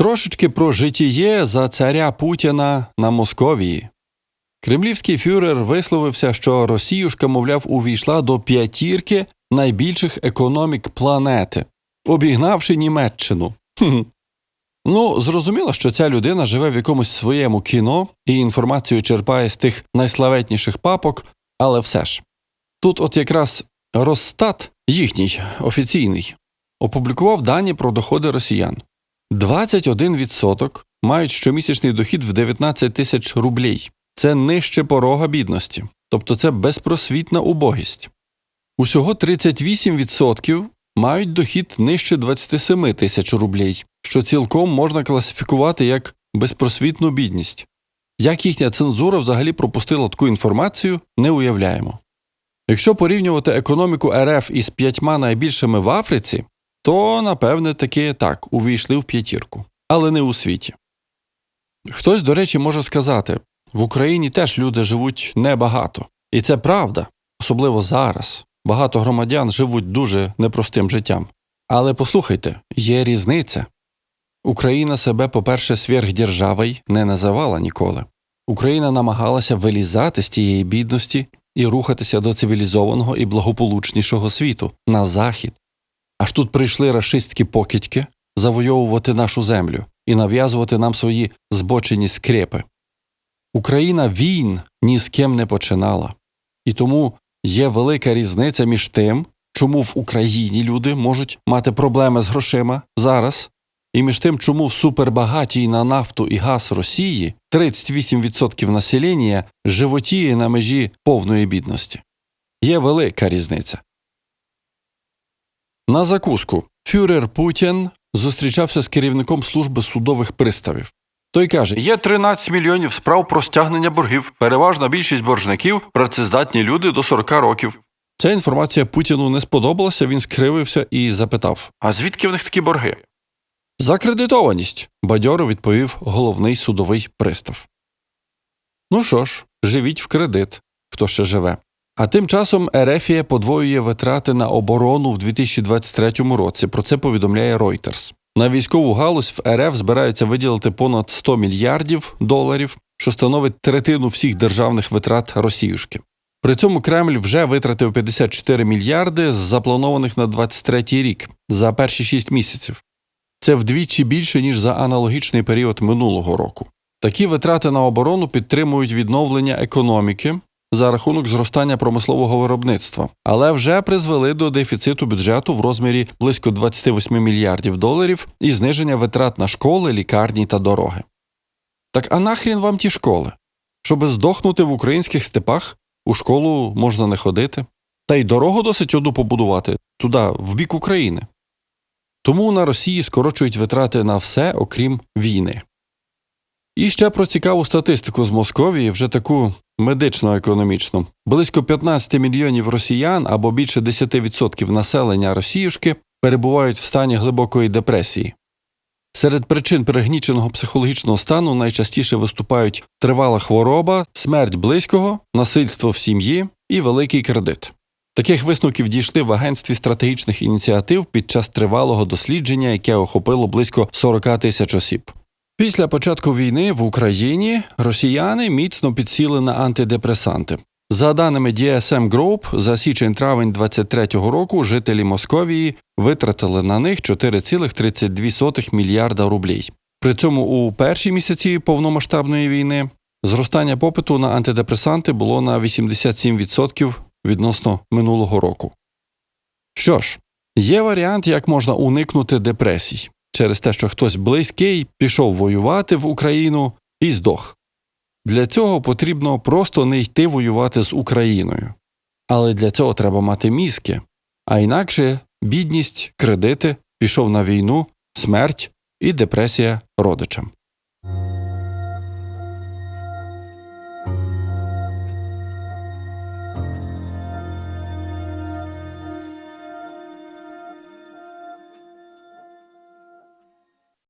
Трошечки про житіє за царя Путіна на Московії. Кремлівський фюрер висловився, що Росіюшка, мовляв, увійшла до п'ятірки найбільших економік планети, обігнавши Німеччину. Хм. Ну, зрозуміло, що ця людина живе в якомусь своєму кіно і інформацію черпає з тих найславетніших папок, але все ж. Тут от якраз Росстат, їхній офіційний, опублікував дані про доходи росіян. 21% мають щомісячний дохід в 19 тисяч рублей. Це нижче порога бідності, тобто це безпросвітна убогість. Усього 38% мають дохід нижче 27 тисяч рублей, що цілком можна класифікувати як безпросвітну бідність. Як їхня цензура взагалі пропустила таку інформацію, не уявляємо. Якщо порівнювати економіку РФ із п'ятьма найбільшими в Африці, то, напевне, таки так, увійшли в п'ятірку, але не у світі. Хтось, до речі, може сказати в Україні теж люди живуть небагато. І це правда, особливо зараз. Багато громадян живуть дуже непростим життям. Але послухайте, є різниця. Україна себе, по-перше, сверхдержавою не називала ніколи. Україна намагалася вилізати з тієї бідності і рухатися до цивілізованого і благополучнішого світу на захід. Аж тут прийшли рашистські покидьки завойовувати нашу землю і нав'язувати нам свої збочені скрепи. Україна війн ні з ким не починала, і тому є велика різниця між тим, чому в Україні люди можуть мати проблеми з грошима зараз, і між тим, чому в супербагатій на нафту і газ Росії 38% населення животіє на межі повної бідності. Є велика різниця. На закуску фюрер Путін зустрічався з керівником служби судових приставів. Той каже: є 13 мільйонів справ про стягнення боргів. Переважна більшість боржників працездатні люди до 40 років. Ця інформація Путіну не сподобалася, він скривився і запитав: А звідки в них такі борги? Закредитованість, бадьоро відповів головний судовий пристав. Ну що ж, живіть в кредит, хто ще живе. А тим часом Ерефія подвоює витрати на оборону в 2023 році. Про це повідомляє Reuters. На військову галузь в РФ збираються виділити понад 100 мільярдів доларів, що становить третину всіх державних витрат Росіюшки. При цьому Кремль вже витратив 54 мільярди з запланованих на 23 рік за перші 6 місяців. Це вдвічі більше ніж за аналогічний період минулого року. Такі витрати на оборону підтримують відновлення економіки за рахунок зростання промислового виробництва, але вже призвели до дефіциту бюджету в розмірі близько 28 мільярдів доларів і зниження витрат на школи, лікарні та дороги. Так а нахрін вам ті школи? Щоби здохнути в українських степах, у школу можна не ходити, та й дорогу досить одну побудувати туди, в бік України. Тому на Росії скорочують витрати на все, окрім війни. І ще про цікаву статистику з Московії, вже таку медично-економічну. Близько 15 мільйонів росіян або більше 10% населення Росіюшки перебувають в стані глибокої депресії. Серед причин перегніченого психологічного стану найчастіше виступають тривала хвороба, смерть близького, насильство в сім'ї і великий кредит. Таких висновків дійшли в агентстві стратегічних ініціатив під час тривалого дослідження, яке охопило близько 40 тисяч осіб. Після початку війни в Україні росіяни міцно підсіли на антидепресанти. За даними DSM Group, за січень-травень 2023 року жителі Московії витратили на них 4,32 мільярда рублей. При цьому у перші місяці повномасштабної війни зростання попиту на антидепресанти було на 87% відносно минулого року. Що ж, є варіант, як можна уникнути депресій через те, що хтось близький пішов воювати в Україну і здох. Для цього потрібно просто не йти воювати з Україною. Але для цього треба мати мізки, а інакше бідність, кредити, пішов на війну, смерть і депресія родичам.